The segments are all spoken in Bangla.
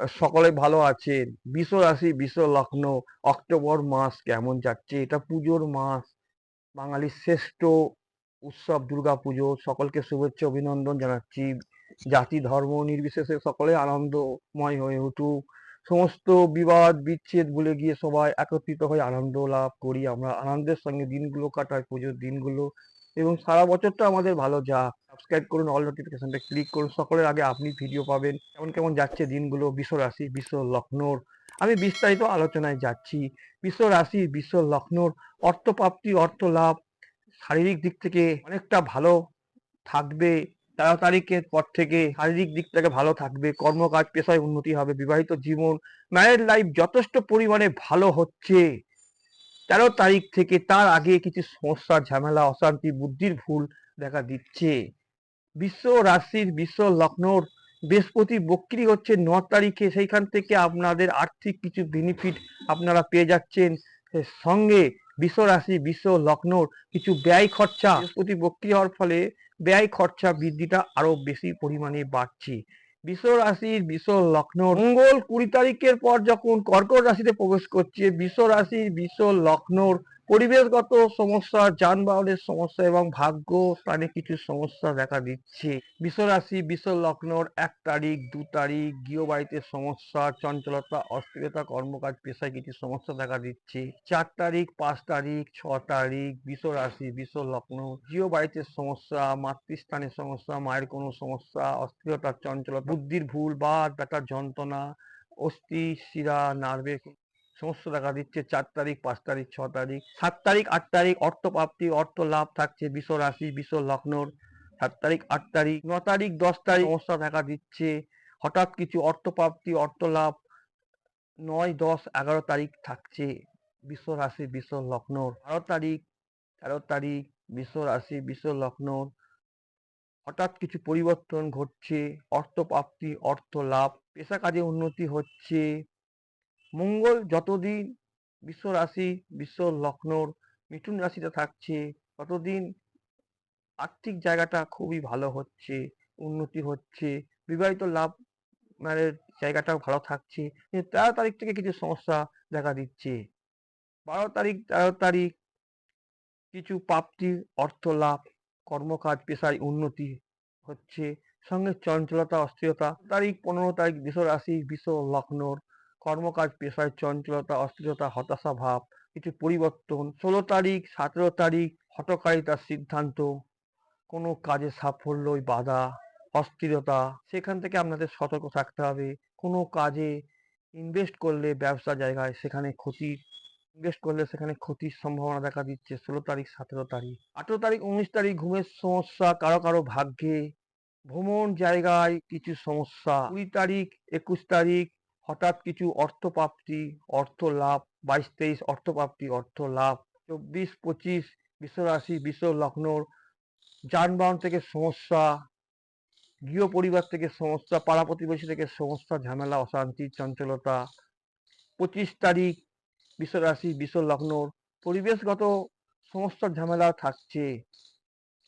সকলে ভালো আছেন? বিশ্ব রাশি বিশ্ব লগ্ন, অক্টোবর মাস কেমন যাচ্ছে? এটা পুজোর মাস। বাঙালির শ্রেষ্ঠ উৎসব দুর্গা পুজো সকলকে শুভেচ্ছা, অভিনন্দন জানাচ্ছি। জাতি, ধর্ম নির্বিশেষে সকলে আনন্দময় হয়ে উঠুক। সমস্ত বিবাদ, বিচ্ছেদ ভুলে গিয়ে সবাই একত্রিত হয়ে আনন্দ লাভ করি। আমরা আনন্দের সঙ্গে দিনগুলো কাটাই, পুজোর দিনগুলো। এবং সারা বছরটা আমাদের ভালো। যা সাবস্ক্রাইব করুন অল নোটিফিকেশনটা ক্লিক করুন। সকলের আগে আপনি ভিডিও পাবেন। কেমন কেমন যাচ্ছে দিনগুলো? বিশ্ব রাশি, বিশ্ব লক্ষ্ণৌর আমি বিস্তারিত আলোচনায় যাচ্ছি। বিশ্ব রাশি, বিশ্ব লক্ষ্ণৌর অর্থপ্রাপ্তি অর্থ লাভ শারীরিক দিক থেকে অনেকটা ভালো থাকবে। তেরো তারিখের পর থেকে শারীরিক দিক থেকে ভালো থাকবে। কর্মকাজ, পেশায় উন্নতি হবে। বিবাহিত জীবন ম্যারেড লাইফ যথেষ্ট পরিমাণে ভালো হচ্ছে। তেরো তারিখ থেকে তার আগে কিছু সমস্যা, ঝামেলা, অশান্তি, বুদ্ধির ভুল দেখা দিচ্ছে। বিশ্ব রাশির, বিশ্ব লগ্নর বৃহস্পতি বক্রি হচ্ছে ন তারিখে। সেইখান থেকে আপনাদের আর্থিক কিছু বেনিফিট আপনারা পেয়ে যাচ্ছেন। সঙ্গে বিশ্ব রাশি, বিশ্ব লগ্নর কিছু ব্যয় খরচা। বৃহস্পতি বক্রি হওয়ার ফলে ব্যয় খরচা বৃদ্ধিটা আরও বেশি পরিমাণে বাড়ছে। বিশ্ব রাশির বিশ্ব লগ্ন মঙ্গল কুড়ি তারিখের পর যখন কর্কট রাশিতে প্রবেশ করছে বিশ্ব রাশির বিশ্ব লগ্নর পরিবেশগত সমস্যা, যানবাহনের সমস্যা এবং ভাগ্য স্থানে কিছু সমস্যা দেখা দিচ্ছে। বিশ্ব রাশি বিশ্ব লগ্নর এক তারিখ, দু তারিখ, গৃহবাড়িতে সমস্যা, চঞ্চলতা, অস্থিরতা, কর্মকাজ, পেশায় কিছু সমস্যা দেখা দিচ্ছে। চার তারিখ, পাঁচ তারিখ, ছ তারিখ বিশ্ব রাশি বিশ্ব লগ্ন গৃহবাড়িতে সমস্যা মাতৃস্থানের সমস্যা, মায়ের কোনো সমস্যা, অস্থিরতা, চঞ্চলতা, বুদ্ধির ভুল বা ব্যথার যন্ত্রণা অস্থি শিরা নার্ভের সমস্যা দেখা দিচ্ছে, চার তারিখ, পাঁচ তারিখ, ছ তারিখ, সাত তারিখ, আট তারিখ অর্থ প্রাপ্তি অর্থ লাভ থাকছে বিশ্ব রাশি বিশ্ব লগ্নর, সাত তারিখ, আট তারিখ, ন তারিখ, দশ তারিখ সমস্যা দেখা দিচ্ছে, হঠাৎ কিছু অর্থ প্রাপ্তি অর্থ লাভ নয়, দশ, এগারো তারিখ থাকছে বিশ্ব রাশি বিশ্ব লগ্নর, বারো তারিখ, তেরো তারিখ বিশ্ব রাশি বিশ্ব লগ্নর, হঠাৎ কিছু পরিবর্তন ঘটছে অর্থ প্রাপ্তি অর্থ লাভ পেশা কাজে উন্নতি হচ্ছে মঙ্গল যতদিন বিশ্ব রাশি, বিশ্ব লগ্নর মিথুন রাশিতে থাকছে, ততদিন আর্থিক জায়গাটা খুবই ভালো হচ্ছে, উন্নতি হচ্ছে, বিবাহিত লাভ মানে জায়গাটাও ভালো থাকছে। কিন্তু তেরো তারিখ থেকে কিছু সমস্যা দেখা দিচ্ছে। বারো তারিখ, তেরো তারিখ কিছু প্রাপ্তি অর্থ লাভ, কর্মকাজ, পেশায় উন্নতি হচ্ছে। সঙ্গে চঞ্চলতা, অস্থিরতা। তারিখ পনেরো তারিখ বিশ্ব রাশি, বিশ্ব লগ্নর কর্মকাজ পেশায় চঞ্চলতা, অস্থিরতা, হতাশা ভাব, কিছু পরিবর্তন, ষোলো তারিখ, সতেরো তারিখ হটকারিতার সিদ্ধান্ত, কোনো কাজে সাফল্যই বাধা, অস্থিরতা, সেখান থেকে আপনাদের সতর্ক থাকতে হবে। কোনো কাজে ইনভেস্ট করলে ব্যবসা জায়গায় সেখানে ক্ষতি ইনভেস্ট করলে সেখানে ক্ষতির সম্ভাবনা দেখা দিচ্ছে, ষোলো তারিখ, সতেরো তারিখ। আঠেরো তারিখ, উনিশ তারিখ, ঘুমের সমস্যা, কারও কারও ভাগ্যে, ভ্রমণ জায়গায় কিছু সমস্যা। কুড়ি তারিখ, একুশ তারিখ হঠাৎ কিছু অর্থ প্রাপ্তি অর্থ লাভ বাইশ তেইশ অর্থ প্রাপ্তি অর্থ লাভ চব্বিশ পঁচিশ বিশ্বরাশি, বিশ্ব লগ্নর যানবাহন থেকে সমস্যা, গৃহ পরিবার থেকে সমস্যা, পাড়া প্রতিবেশী থেকে সমস্যা, ঝামেলা, অশান্তি, চঞ্চলতা, পঁচিশ তারিখ, বিশ্বরাশি, বিশ্ব লগ্নর পরিবেশগত সমস্যা, ঝামেলা থাকছে।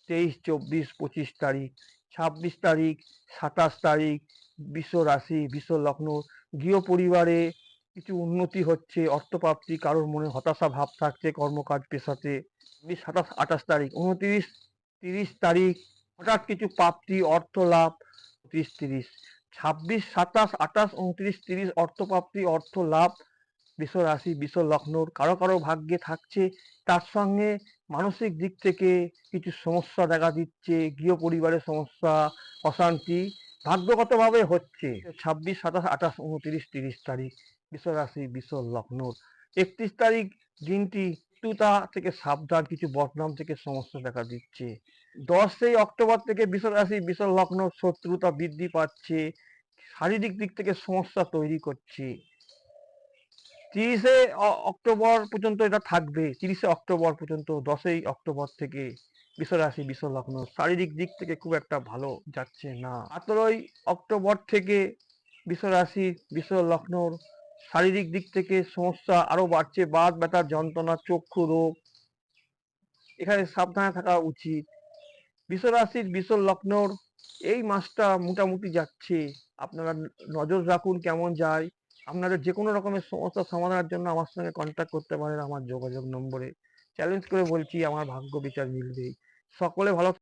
তেইশ, চব্বিশ, পঁচিশ তারিখ, ছাব্বিশ তারিখ, সাতাশ তারিখ বিশ্ব রাশি বিশ্ব লগ্ন গৃহ পরিবারে কিছু উন্নতি হচ্ছে, অর্থপ্রাপ্তি, কারোর মনে হতাশা ভাব থাকছে, কর্মকাজ পেশাতে। বিশ সাতাশ, আঠাশ তারিখ, উনত্রিশ, তিরিশ তারিখ, হঠাৎ কিছু প্রাপ্তি, অর্থ লাভ, তিরিশ তিরিশ। ছাব্বিশ, সাতাশ, আঠাশ, উনত্রিশ, তিরিশ, অর্থপ্রাপ্তি, অর্থ লাভ বিশ্ব রাশি বিশ্ব লগ্নর কারও কারও ভাগ্যে থাকছে। তার সঙ্গে মানসিক দিক থেকে কিছু সমস্যা দেখা দিচ্ছে গৃহ পরিবারের সমস্যা, অশান্তি ভাগ্যগতভাবে হচ্ছে ছাব্বিশ, সাতাশ, আঠাশ, উনত্রিশ, তিরিশ তারিখ, বিশ্ব রাশি, বিশ্ব লগ্নর একত্রিশ তারিখ দিনটি শত্রুতা থেকে সাবধান, কিছু বদনাম থেকে সমস্যা দেখা দিচ্ছে। দশই অক্টোবর থেকে বিশ্ব রাশি, বিশ্ব লগ্ন শত্রুতা বৃদ্ধি পাচ্ছে, শারীরিক দিক থেকে সমস্যা তৈরি করছে। তিরিশে অক্টোবর পর্যন্ত এটা থাকবে, তিরিশে অক্টোবর পর্যন্ত, দশই অক্টোবর থেকে। বিশ্বরাশি বিশ্ব লগ্ন শারীরিক দিক থেকে খুব একটা ভালো যাচ্ছে না। সতেরোই অক্টোবর থেকে বিশ্বরাশি বিশ্ব লগ্নর শারীরিক দিক থেকে সমস্যা আরও বাড়ছে। বাদ ব্যথার যন্ত্রণা, চক্ষু রোগ, এখানে সাবধানে থাকা উচিত। বিশ্বরাশির বিশ্ব লগ্নর এই মাসটা মোটামুটি যাচ্ছে। আপনারা নজর রাখুন কেমন যায়। আপনাদের যে কোনো রকমের সমস্যা সমাধানের জন্য আমার সঙ্গে কন্ট্যাক্ট করতে পারেন আমার যোগাযোগ নম্বরে। চ্যালেঞ্জ করে বলছি আমার ভাগ্য বিচার মিলবেই। সকলে ভালো